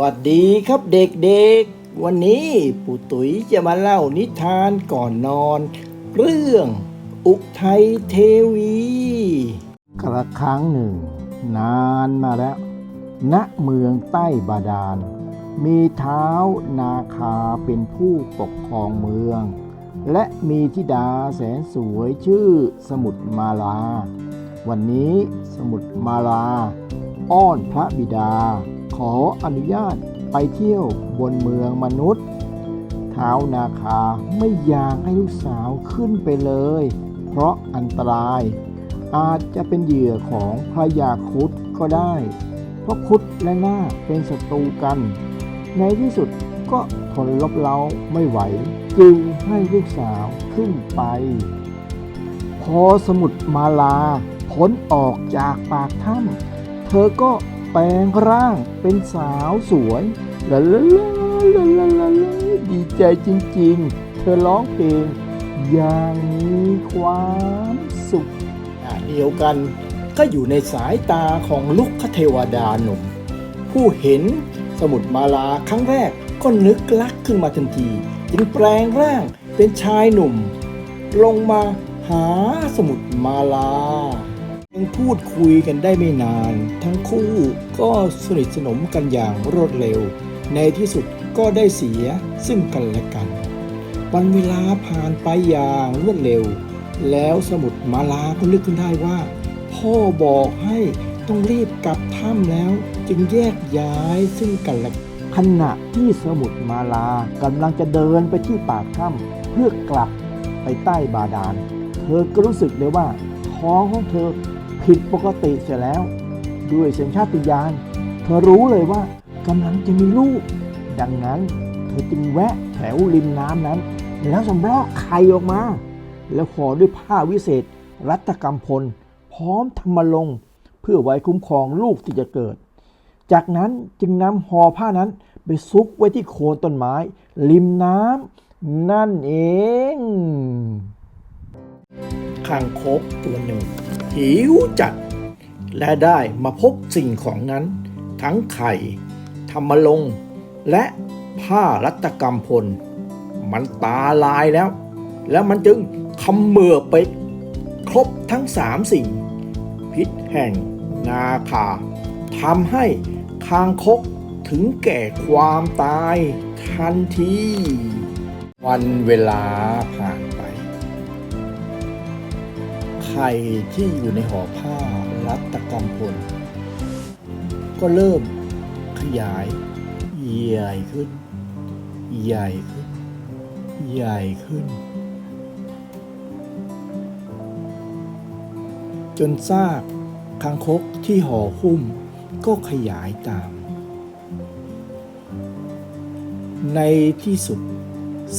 วัสดีครับเด็กๆ วันนี้ปู่ตุ๋ยจะมาเล่านิทานก่อนนอน เรื่องอุทัยเทวี กระครั้งหนึ่ง นานมาแล้ว ณเมืองใต้บาดาล มีเท้านาคาเป็นผู้ปกครองเมือง และมีธิดาแสนสวยชื่อสมุทรมาลา วันนี้สมุทรมาลา อ้อนพระบิดา ขออนุญาตไปเที่ยวบนเมืองมนุษย์ เท้าวนาคาไม่อยากให้ลูกสาวขึ้นไปเลย เพราะอันตราย อาจจะเป็นเหยื่อของพระยาคุดก็ได้ เพราะคุดและนาเป็นศัตรูกัน ในที่สุดก็ทนลบเล้าไม่ไหว จึงให้ลูกสาวขึ้นไป พอสมุดมาลาพ้นออกจากปากถ้ำเธอก็ แปลงร่างเป็นสาวสวยลาลาลาลาลาลาดีใจจริงๆ เธอร้องเพลง อย่างมีความสุขเดียวกันก็อยู่ในสายตาของลุกคเทวดาหนุ่ม ผู้เห็นสมุดมาลาครั้งแรกก็นึกรักขึ้นมาทันที จึงแปลงร่างเป็นชายหนุ่ม ลงมาหาสมุดมาลา ยังพูดคุยกันได้ไม่นาน ทั้งคู่ก็สนิทสนมกันอย่างรวดเร็ว ในที่สุดก็ได้เสียซึ่งกันและกัน วันเวลาผ่านไปอย่างรวดเร็ว แล้วสมุดมาลาก็นึกขึ้นได้ว่า พ่อบอกให้ต้องรีบกลับถ้ำแล้ว จึงแยกย้ายซึ่งกันและกันขณะที่สมุดมาลากำลังจะเดินไปที่ปากถ้ำเพื่อกลับไปใต้บาดาล เธอก็รู้สึกเลยว่าท้องของเธอ ผิดปกติเสียแล้ว ด้วยสัญชาติญาณเธอรู้เลยว่ากำลังจะมีลูก ดังนั้นเธอจึงแวะแถวริมน้ำนั้น แล้วสำรอกไข่ออกมา แล้วห่อด้วยผ้าวิเศษ รัตกรรมพล พร้อมทำมลง เพื่อไว้คุ้มครองลูกที่จะเกิด จากนั้นจึงนำห่อผ้านั้นไปซุกไว้ที่โคนต้นไม้ ริมน้ำนั่นเองคางคกตัวหนึ่ง หิวจัด และได้มาพบสิ่งของนั้น ทั้งไข่ ธรรมลง และผ้ารัตกรรมพล มันตาลายแล้ว แล้วมันจึงคำเมือไปครบทั้งสามสิ่ง พิษแห่งนาคาทำให้คางคกถึงแก่ความตายทันที วันเวลาผ่าน ไปไข่ที่อยู่ในห่อผ้ารัตกรรมพล ก็เริ่มขยายใหญ่ขึ้น ใหญ่ขึ้น ใหญ่ขึ้น จนซากคางคกที่ห่อหุ้มก็ขยายตาม ในที่สุด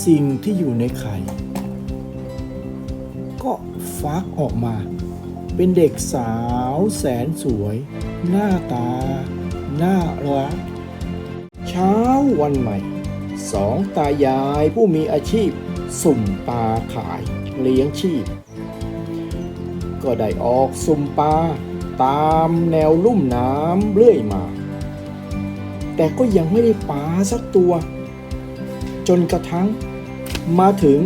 สิ่งที่อยู่ในไข่ ฟักออกมา เป็นเด็กสาวแสนสวย หน้าตา น่ารัก เช้าวันใหม่ สองตายายผู้มีอาชีพ สุ่มปลาขายเลี้ยงชีพ ก็ได้ออกสุ่มปลาตามแนวลุ่มน้ำเรื่อยมา แต่ก็ยังไม่ได้ปลาสักตัว จนกระทั่งมาถึง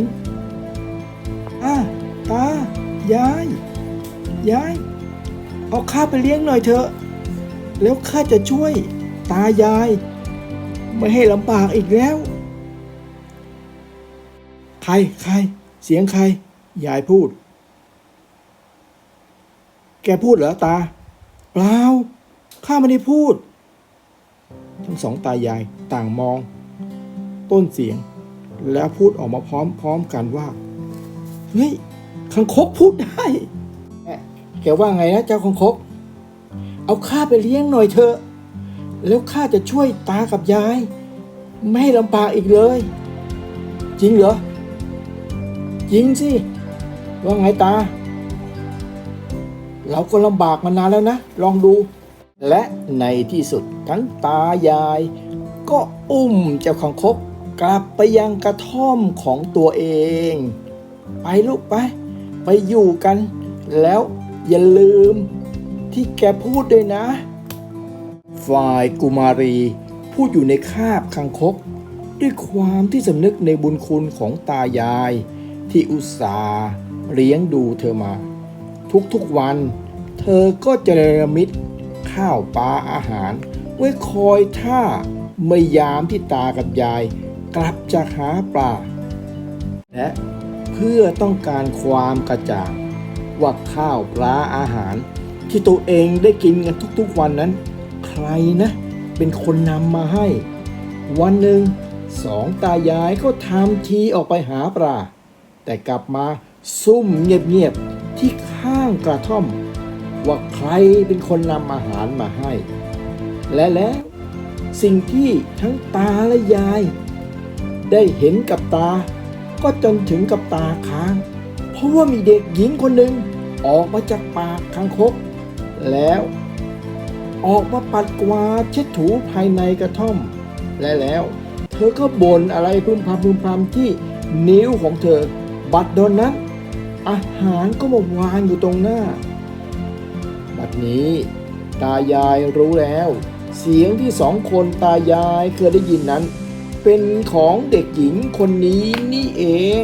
อ่าตา ยาย ยาย เอาข้าไปเลี้ยงหน่อยเถอะ แล้วข้าจะช่วยตายาย ไม่ให้ลำบากอีกแล้ว ใครใคร เสียงใคร ยายพูด แกพูดเหรอตา เปล่า ข้าไม่ได้พูด ทั้งสองตายายต่างมอง ต้นเสียง แล้วพูดออกมาพร้อมๆกันว่า เฮ้ย คังคกพูดได้แม่แกว่าไงนะเจ้าคังคก เอาข้าไปเลี้ยงหน่อยเถอะ แล้วข้าจะช่วยตากับยาย ไม่ให้ลำบากอีกเลย จริงเหรอ จริงสิ ว่าไงตา เราก็ลำบากมานานแล้วนะ ลองดู และในที่สุดทั้งตายาย ก็อุ้มเจ้าคังคกกลับไปยังกระท่อมของตัวเอง ไปลูกไป ไปอยู่กัน แล้วอย่าลืมที่แกพูดด้วยนะ ฝ่ายกุมารีพูดอยู่ในคาบคังคก ด้วยความที่สำนึกในบุญคุณของตายาย ที่อุตส่าห์เลี้ยงดูเธอมา ทุกๆวัน เธอก็จะเนรมิตข้าวปลาอาหาร ไว้คอยท่าเมื่อยามที่ตากับยาย กลับจากหาปลาและ พื่อต้องการความกระจ่าง ว่าข้าวปลาอาหาร ที่ตัวเองได้กินกันทุกๆวันนั้น ใครนะ เป็นคนนำมาให้ วันหนึ่งสองตายายก็ทำทีออกไปหาปลาแต่กลับมาซุ่มเงียบๆที่ข้างกระท่อม ว่าใครเป็นคนนำอาหารมาให้ และแล้วสิ่งที่ทั้งตาและยาย ได้เห็นกับตา ก็จนถึงกับตาค้าง เพราะว่ามีเด็กหญิงคนหนึ่งออกมาจากปากคางคก แล้ว ออกมาปัดกวาดเช็ดถูภายในกระท่อม และแล้วเธอก็บ่นอะไรพึมพำพึมพำที่นิ้วของเธอ บัดดนนั้น อาหารก็มาวางอยู่ตรงหน้า บัดนี้ ตายายรู้แล้ว เสียงที่สองคนตายายเคยได้ยินนั้น เป็นของเด็กหญิงคนนี้นี่เอง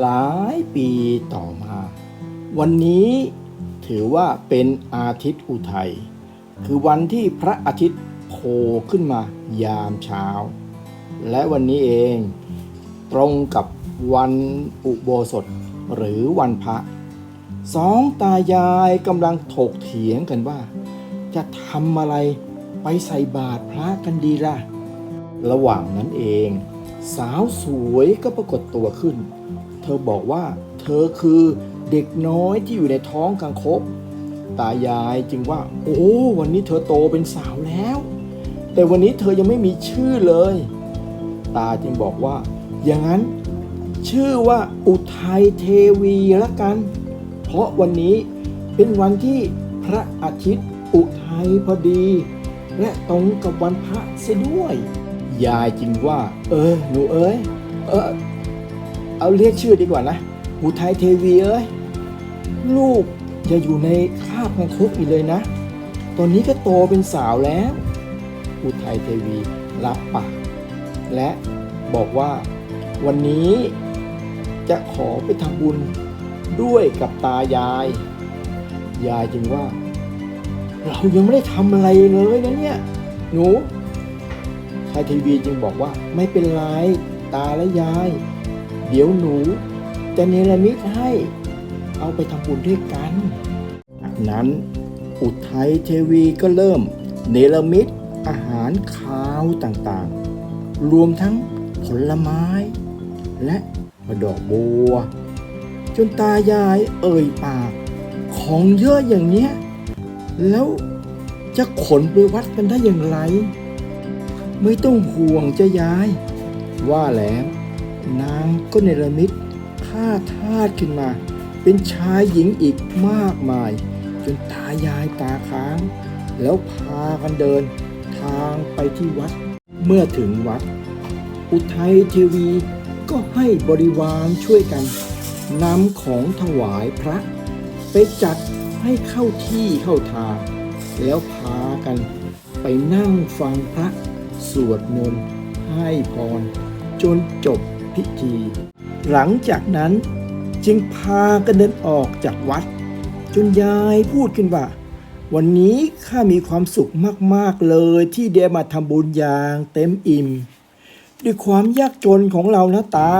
หลายปีต่อมา วันนี้ถือว่าเป็นอาทิตย์อุทัย คือวันที่พระอาทิตย์โผล่ขึ้นมายามเช้า และวันนี้เองตรงกับวันอุโบสถหรือวันพระสองตายายกำลังถกเถียงกันว่า จะทำอะไรไปใส่บาตรพระกันดีล่ะ ระหว่างนั้นเอง สาวสวยก็ปรากฏตัวขึ้น เธอบอกว่า เธอคือเด็กน้อยที่อยู่ในท้องกังคกตายายจึงว่า โอ้ วันนี้เธอโตเป็นสาวแล้ว แต่วันนี้เธอยังไม่มีชื่อเลย ตาจึงบอกว่า อย่างนั้น ชื่อว่าอุทัยเทวีละกัน เพราะวันนี้เป็นวันที่พระอาทิตย์อุทัยพอดี และตรงกับวันพระเสียด้วย ยายจึงว่า เออ หนูเอ้ย เออ เอาเรียกชื่อดีกว่านะอุทัยเทวีเอ้ย ลูกอย่าอยู่ในคาบกังคุกอีกเลยนะ ตอนนี้ก็โตเป็นสาวแล้วอุทัยเทวีรับปาก และบอกว่าวันนี้จะขอไปทำบุญด้วยกับตายาย ยายจึงว่า เรายังไม่ได้ทำอะไรเลยนะเนี่ย หนู ชายทีวีจึงบอกว่าไม่เป็นไรตาและยาย เดี๋ยวหนู จะเนรมิตให้เอาไปทำบุญด้วยกัน จากนั้นอุทัยเทวีก็เริ่ม เนรมิตอาหารคาวต่างๆ รวมทั้งผลไม้ และดอกบัว จนตายายเอ่ยปาก ของเยอะอย่างเนี้ย แล้วจะขนไปวัดกันได้อย่างไร ไม่ต้องห่วงจะย้าย ว่าแล้วนางก็เนรมิตผ้าทาสขึ้นมา เป็นชายหญิงอีกมากมาย จนตายายตาค้าง แล้วพากันเดิน ทางไปที่วัด เมื่อถึงวัด อุทัยเทวีก็ให้บริวารช่วยกันนำของถวายพระ ไปจัดให้เข้าที่เข้าทางแล้วพากันไปนั่งฟังพระ สวดมนต์ให้พร จนจบพิธี หลังจากนั้นจึงพากันเดินออกจากวัด จนยายพูดขึ้นว่า วันนี้ข้ามีความสุขมากๆเลยที่ได้มาทำบุญอย่างเต็มอิ่ม ด้วยความยากจนของเรานะตา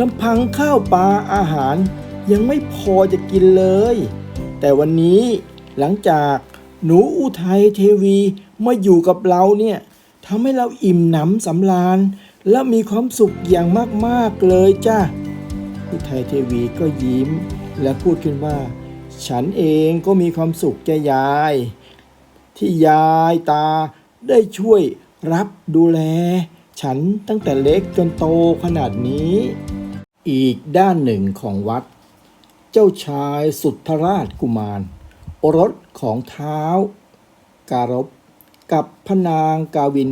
ลำพังข้าวปลาอาหารยังไม่พอจะกินเลย แต่วันนี้หลังจากหนูอุทัยเทวีมาอยู่กับเราเนี่ย ทำให้เราอิ่มหนำสำราญ และมีความสุขอย่างมากๆเลยจ้าอุทัยเทวีก็ยิ้ม และพูดขึ้นว่า ฉันเองก็มีความสุขแกยาย ที่ยายตาได้ช่วยรับดูแล ฉันตั้งแต่เล็กจนโตขนาดนี้ อีกด้านหนึ่งของวัด เจ้าชายสุทธราชกุมาร โอรสของเท้า การบ กับพระนางกาวิน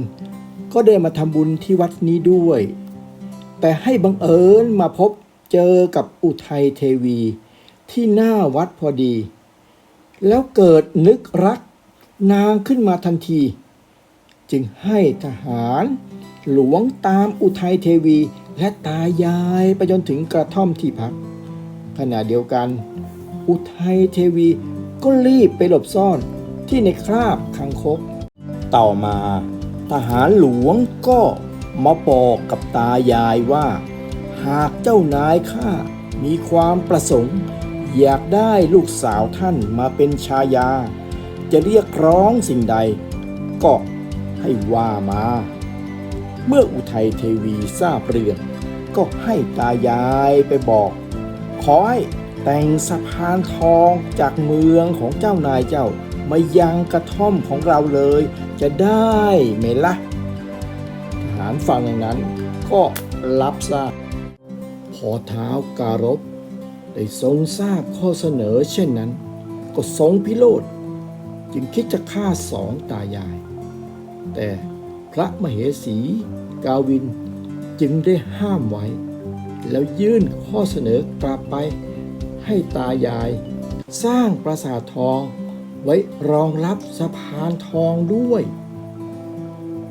ก็ได้มาทำบุญที่วัดนี้ด้วย แต่ให้บังเอิญมาพบเจอกับอุทัยเทวีที่หน้าวัดพอดี แล้วเกิดนึกรักนางขึ้นมาทันที จึงให้ทหารหลวงตามอุทัยเทวีและตายายไปจนถึงกระท่อมที่พัก ขณะเดียวกัน อุทัยเทวีก็รีบไปหลบซ่อนที่ในคราบคังคก ต่อมา ทหารหลวงก็มาบอกกับตายายว่า หากเจ้านายข้ามีความประสงค์ อยากได้ลูกสาวท่านมาเป็นชายา จะเรียกร้องสิ่งใด ก็ให้ว่ามา เมื่ออุทัยเทวีทราบเรื่อง ก็ให้ตายายไปบอก ขอให้แต่งสะพานทองจากเมืองของเจ้านายเจ้ามายังกระท่อมของเราเลย จะได้ไหมละ่ะทหารฟังอย่างนั้นก็รับทราบ พอเท้าวการบได้ทรงทราบข้อเสนอเช่นนั้น ก็ทรงพิโรธจึงคิดจะฆ่าสองตายาย แต่พระมเหสีกาวินจึงได้ห้ามไว้ แล้วยื่นข้อเสนอกลับไปให้ตายาย สร้างปราสาททอง ไว้รองรับสะพานทองด้วย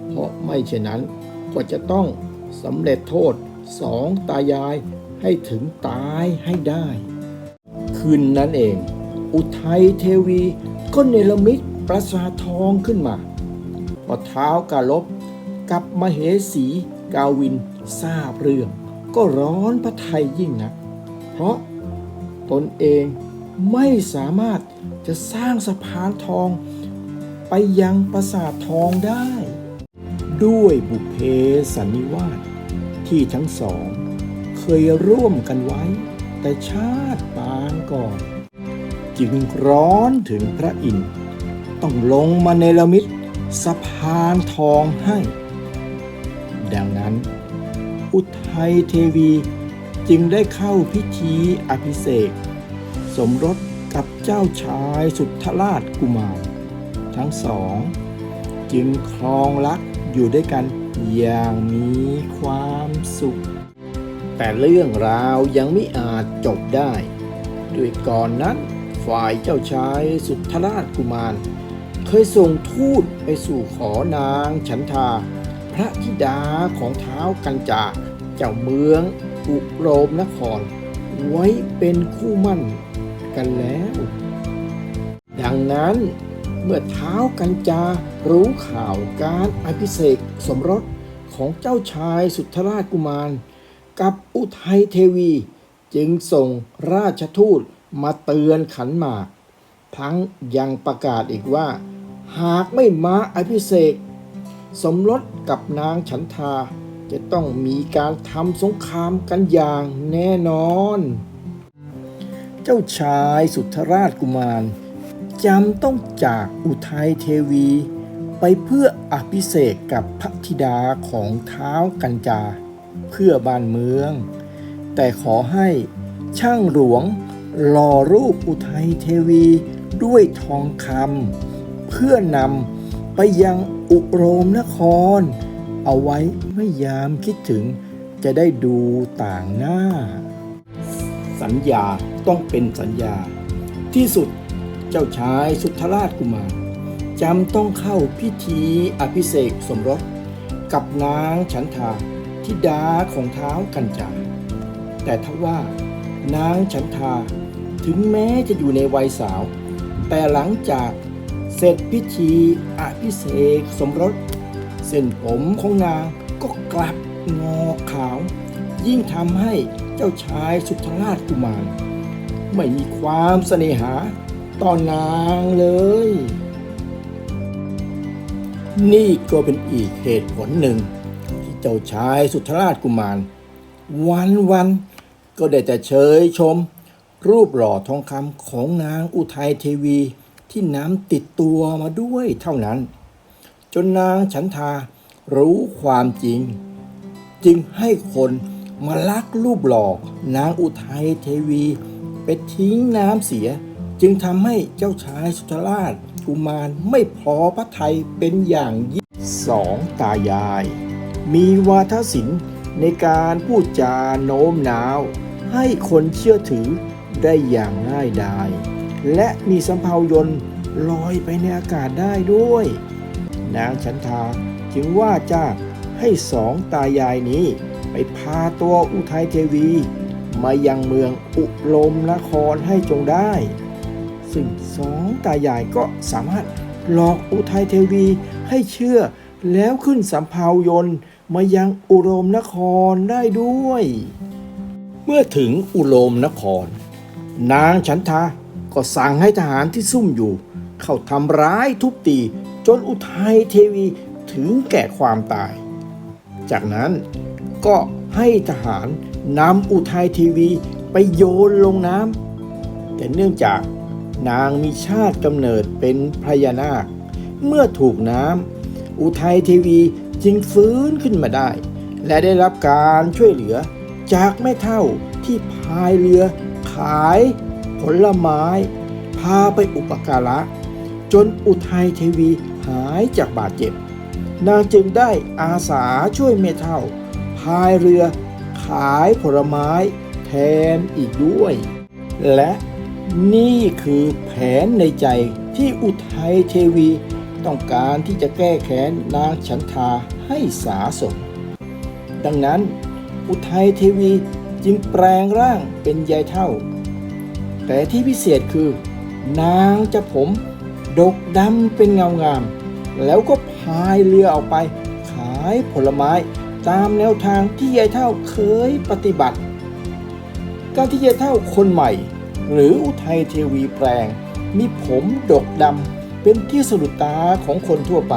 เพราะไม่เช่นนั้นก็จะต้องสำเร็จโทษสองตายายให้ถึงตายให้ได้ คืนนั้นเอง อุทัยเทวีก็เนรมิตปราสาททองขึ้นมาพอเท้ากาลบกับมเหสีกาวินทราบเรื่อง ก็ร้อนพระทัยยิ่งนัก เพราะตนเองไม่สามารถ จะสร้างสะพานทองไปยังปราสาททองได้ ด้วยบุพเพสันนิวาสที่ทั้งสอง เคยร่วมกันไว้ แต่ชาติปางก่อน จึงร้อนถึงพระอินทร์ต้องลงมาเนรมิตสะพานทองให้ ดังนั้น อุทัยเทวีจึงได้เข้าพิธีอภิเษกสมรส กับเจ้าชายสุทธราชกุมาร ทั้งสอง จึงครองรักอยู่ด้วยกันอย่างมีความสุข แต่เรื่องราวยังไม่อาจจบได้ ด้วยก่อนนั้นฝ่ายเจ้าชายสุทธราชกุมาร เคยส่งทูตไปสู่ขอนางฉันทา พระธิดาของเท้ากันจาเจ้าเมืองอุโรมนคร ไว้เป็นคู่มั่น กันแล้ว ดังนั้นเมื่อเท้ากันจารู้ข่าวการอภิเษกสมรสของเจ้าชายสุทธราชกุมาร กับอุทัยเทวี จึงส่งราชทูตมาเตือนขันหมาก ทั้งยังประกาศอีกว่า หากไม่มาอภิเษกสมรสกับนางฉันทาจะต้องมีการทำสงครามกันอย่างแน่นอน เจ้าชายสุทธราชกุมารจำต้องจากอุทัยเทวี ไปเพื่ออภิเษกกับพระธิดาของเท้ากัญจา เพื่อบ้านเมือง แต่ขอให้ช่างหลวงหล่อรูปอุทัยเทวีด้วยทองคำเพื่อนำไปยังอุโรมนคร เอาไว้ไม่ยามคิดถึงจะได้ดูต่างหน้า สัญญา ต้องเป็นสัญญา ที่สุดเจ้าชายสุทธราชกุมารจำต้องเข้าพิธีอภิเษกสมรสกับนางฉันทาธิดาของเท้าวกัญจาแต่ทว่านางฉันทาถึงแม้จะอยู่ในวัยสาว แต่หลังจากเสร็จพิธีอภิเษกสมรส เส้นผมของนางก็กลับงอขาว ยิ่งทำให้เจ้าชายสุทธราชกุมาร ไม่มีความเสน่หาต่อนางเลย นี่ก็เป็นอีกเหตุผลหนึ่ง ที่เจ้าชายสุทธราชกุมาร วันวันๆก็ได้แต่เชยชม รูปหล่อทองคำของนางอุทัยเทวีที่น้ำติดตัวมาด้วยเท่านั้น จนนางฉันทารู้ความจริง จึงให้คนมาลักรูปหล่อนางอุทัยเทวี ไปทิ้งน้ำเสีย จึงทำให้เจ้าชายสุทราชกุมารไม่พอพระทัยเป็นอย่างยิ่งสองตายาย มีวาทศิลป์ในการพูดจาโน้มน้าว ให้คนเชื่อถือได้อย่างง่ายดาย และมีสำเภายนลอยไปในอากาศได้ด้วย นางฉันทาจึงว่าจ้างให้สองตายายนี้ ไปพาตัวอุทัยเทวี มายังเมืองอุลมนครให้จงได้ ซึ่งสองตายายก็สามารถหลอกอุทัยเทวีให้เชื่อแล้วขึ้นสำเภายนต์มายังอุโรมนครได้ด้วย เมื่อถึงอุโรมนคร นางฉันทาก็สั่งให้ทหารที่ซุ่มอยู่ เข้าทำร้ายทุบตีจนอุทัยเทวีถึงแก่ความตาย จากนั้นก็ ให้ทหารนำอุทัยเทวีไปโยนลงน้ำแต่เนื่องจากนางมีชาติกำเนิดเป็นพญานาค เมื่อถูกน้ำอุทัยเทวีจึงฟื้นขึ้นมาได้ และได้รับการช่วยเหลือจากแม่เท่าที่พายเรือขายผลไม้ พาไปอุปการะ จนอุทัยเทวีหายจากบาดเจ็บ นางจึงได้อาสาช่วยแม่เท่า พายเรือ ขายผลไม้แทนอีกด้วย และนี่คือแผนในใจที่อุทัยเทวี ต้องการที่จะแก้แค้นนางฉันทาให้สาสมดังนั้นอุทัยเทวีจึงแปลงร่างเป็นยายเท่า แต่ที่พิเศษคือ นางจะผมดกดำเป็นเงางาม แล้วก็พายเรือออกไป ขายผลไม้ ตามแนวทางที่ยายเท่าเคยปฏิบัติ การที่ยายเท่าคนใหม่ หรืออุทัยเทวีแปลง มีผมดกดำเป็นที่สะดุดตาของคนทั่วไป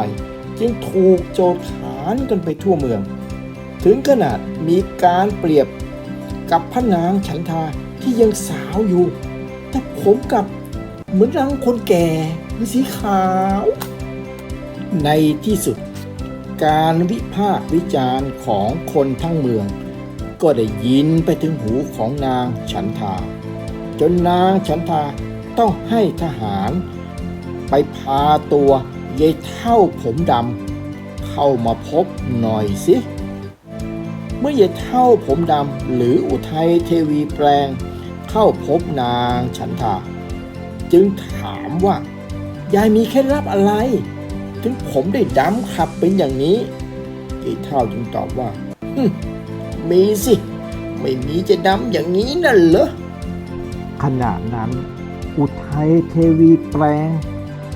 จึงถูกโจทย์ขานกันไปทั่วเมือง ถึงขนาดมีการเปรียบกับพระนางฉันทาที่ยังสาวอยู่ แต่ผมกับเหมือนรังคนแก่มีสีขาว ในที่สุด การวิพากษ์วิจารณ์ของคนทั้งเมือง ก็ได้ยินไปถึงหูของนางฉันทา จนนางฉันทาต้องให้ทหารไปพาตัวยายเท่าผมดำเข้ามาพบหน่อยสิ เมื่อยายเท่าผมดำหรืออุทัยเทวีแปลง เข้าพบนางฉันทา จึงถามว่ายายมีเคล็ดลับอะไร ถึงผมได้ดำขับเป็นอย่างนี้ยายเท่าจึงตอบว่า"ฮึมีสิ ไม่มีจะดำอย่างนี้น่ะเหรอขณะนั้น อุทัยเทวีแปลง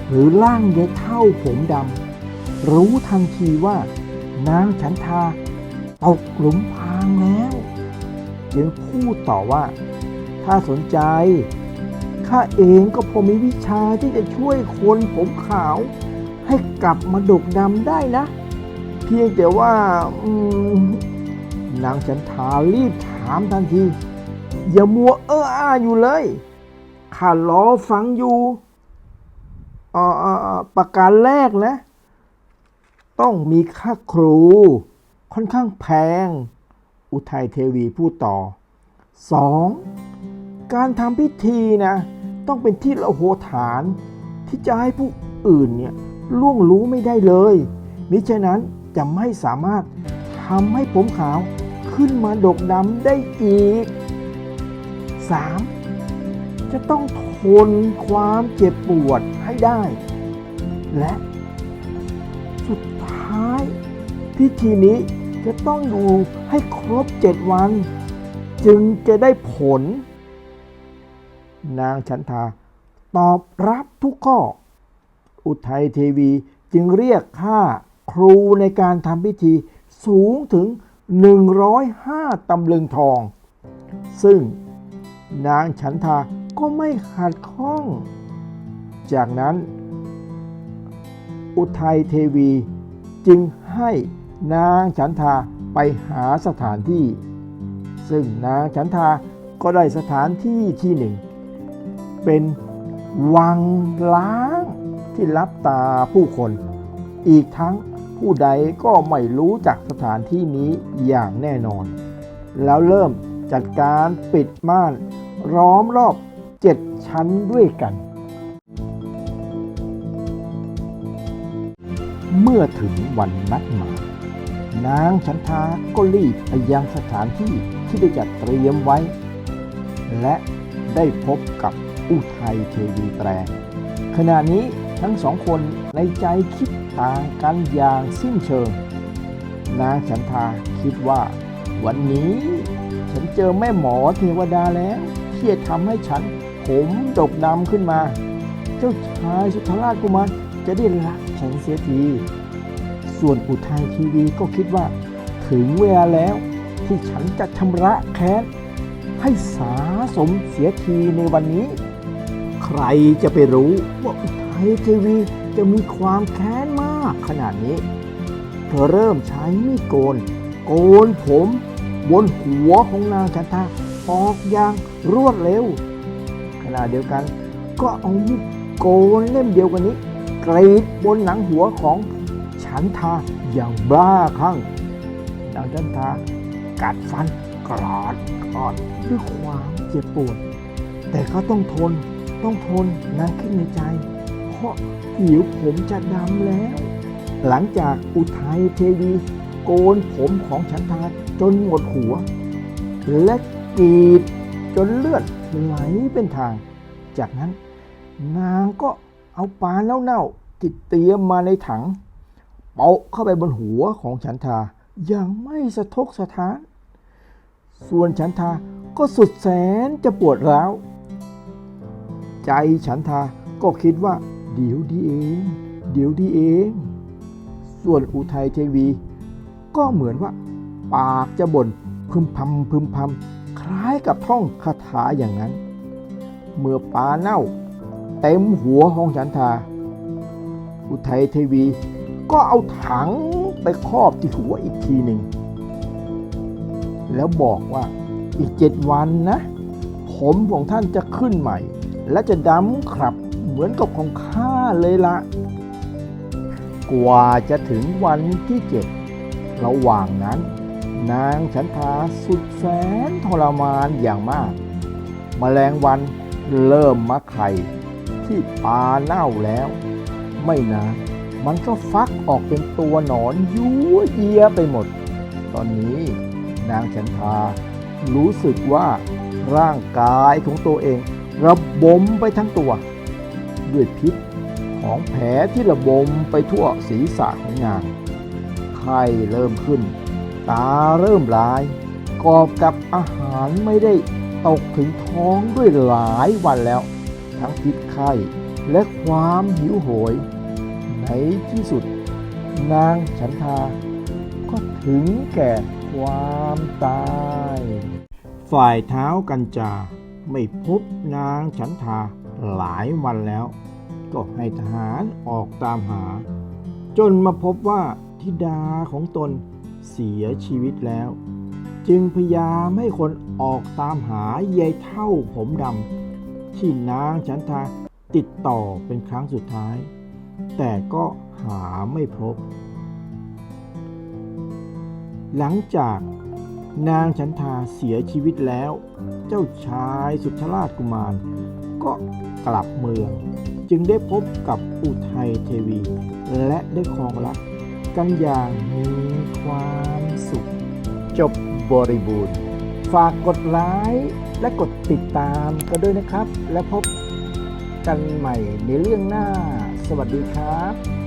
หรือร่างยายเท่าผมดำรู้ทันทีว่านางฉันทาตกหลุมพรางแล้วจึงพูดต่อว่า ถ้าสนใจข้าเองก็พอมีวิชาที่จะช่วยคนผมขาว ให้กลับมาดกดำได้นะ เพียงแต่ว่าอืมนางฉันทารีบถามทันที อย่ามัวเอออาอยู่เลยข้ารอฟังอยู่เออประการแรกนะ ต้องมีค่าครู ค่อนข้างแพง อุทัยเทวีพูดต่อสองการทำพิธีนะ ต้องเป็นที่ละโหฐานที่จะให้ผู้อื่นเนี่ย ล่วงรู้ไม่ได้เลย มิฉะนั้นจะไม่สามารถทำให้ผมขาวขึ้นมาดกดำได้อีก 3. จะต้องทนความเจ็บปวดให้ได้ และสุดท้าย พิธีนี้จะต้องอยู่ให้ครบเจ็ดวัน จึงจะได้ผล นางฉันทาตอบรับทุกข้อ อุทัยเทวี จึงเรียกค่าครูในการทำพิธีสูงถึง 105 ตำลึงทอง ซึ่งนางฉันทาก็ไม่ขัดข้อง จากนั้น อุทัยเทวีจึงให้นางฉันทาไปหาสถานที่ ซึ่งนางฉันทาก็ได้สถานที่ที่หนึ่ง เป็นวังล้าง ที่รับตาผู้คน อีกทั้งผู้ใดก็ไม่รู้จักสถานที่นี้อย่างแน่นอน แล้วเริ่มจัดการปิดม่านล้อมรอบเจ็ดชั้นด้วยกัน เมื่อถึงวันนัดหมายนางฉันทาก็รีบไปยังสถานที่ที่ได้จัดเตรียมไว้ และได้พบกับอุทัยเทวีแปลงขณะนี้ ทั้งสองคนในใจคิดต่างกันอย่างสิ้นเชิง นางฉันทาคิดว่า วันนี้ฉันเจอแม่หมอเทวดาแล้วที่จะทำให้ฉันผมดกดำขึ้นมา เจ้าชายสุธราชกุมารจะได้รักฉันเสียทีส่วนอุทัยทีวีก็คิดว่า ถึงเวลาแล้วที่ฉันจะชำระแค้นให้สาสมเสียทีในวันนี้ ใครจะไปรู้ว่าอุ ยทีวีจะมีความแค้นมากขนาดนี้ เธอเริ่มใช้มีดโกน โกนผมบนหัวของนางจันทาออกอย่างรวดเร็ว ขณะเดียวกัน ก็เอามีดโกนเล่มเดียวกันนี้กรีดบนหนังหัวของฉันทาอย่างบ้าคลั่งนางจันทากัดฟันกรอดกรอดด้วยความเจ็บปวด แต่ก็ต้องทนต้องทนนางคิดในใจ เพราะผิวผมจะดำแล้ว หลังจากอุทัยเทวีโกนผมของฉันทาจนหมดหัว และกรีดจนเลือดไหลเป็นทาง จากนั้นนางก็เอาปลาเน่าๆที่เตรียมมาในถัง เปาะเข้าไปบนหัวของฉันทาอย่างไม่สะทกสะท้าน ส่วนฉันทาก็สุดแสนจะปวดร้าว ใจฉันทาก็คิดว่า เดี๋ยวดีเอง เดี๋ยวดีเอง ส่วนอุทัยเทวี ก็เหมือนว่า ปากจะบ่นพึมพำพึมพำคล้ายกับท่องคาถาอย่างนั้น เมื่อปลาเน่า เต็มหัวของฉันทา อุทัยเทวี ก็เอาถังไปครอบที่หัวอีกทีหนึ่ง แล้วบอกว่าอีกเจ็ดวันนะ ผมของท่านจะขึ้นใหม่ และจะดำครับ มือนกับของข้าเลยละ กว่าจะถึงวันที่เจ็ดระหว่างนั้น นางฉันทาสุดแสนทรมานอย่างมากแมลงวันเริ่มมาไข่ที่ปลาเน่าแล้ว ไม่นานมันก็ฟักออกเป็นตัวหนอนยั่วเยียไปหมด ตอนนี้นางฉันทารู้สึกว่าร่างกายของตัวเอง ระบมไปทั้งตัว ด้วยพิษของแผลที่ระบมไปทั่วศีรษะของนาง ไข้เริ่มขึ้น ตาเริ่มลาย กอบกับอาหารไม่ได้ตกถึงท้องด้วยหลายวันแล้ว ทั้งพิษไข้และความหิวโหย ในที่สุด นางฉันทา ก็ถึงแก่ความตาย ฝ่ายเท้ากันจาไม่พบนางฉันทา หลายวันแล้ว ก็ให้ทหารออกตามหา จนมาพบว่าธิดาของตนเสียชีวิตแล้ว จึงพยายามให้คนออกตามหายายเท่าผมดำที่นางฉันทาติดต่อเป็นครั้งสุดท้าย แต่ก็หาไม่พบ หลังจากนางฉันทาเสียชีวิตแล้ว เจ้าชายสุทธราชกุมาร ก็กลับเมือง จึงได้พบกับอุทัยเทวี และได้ครองรักกันอย่างมีความสุข จบบริบูรณ์ ฝากกดไลค์และกดติดตามกันด้วยนะครับ และพบกันใหม่ในเรื่องหน้า สวัสดีครับ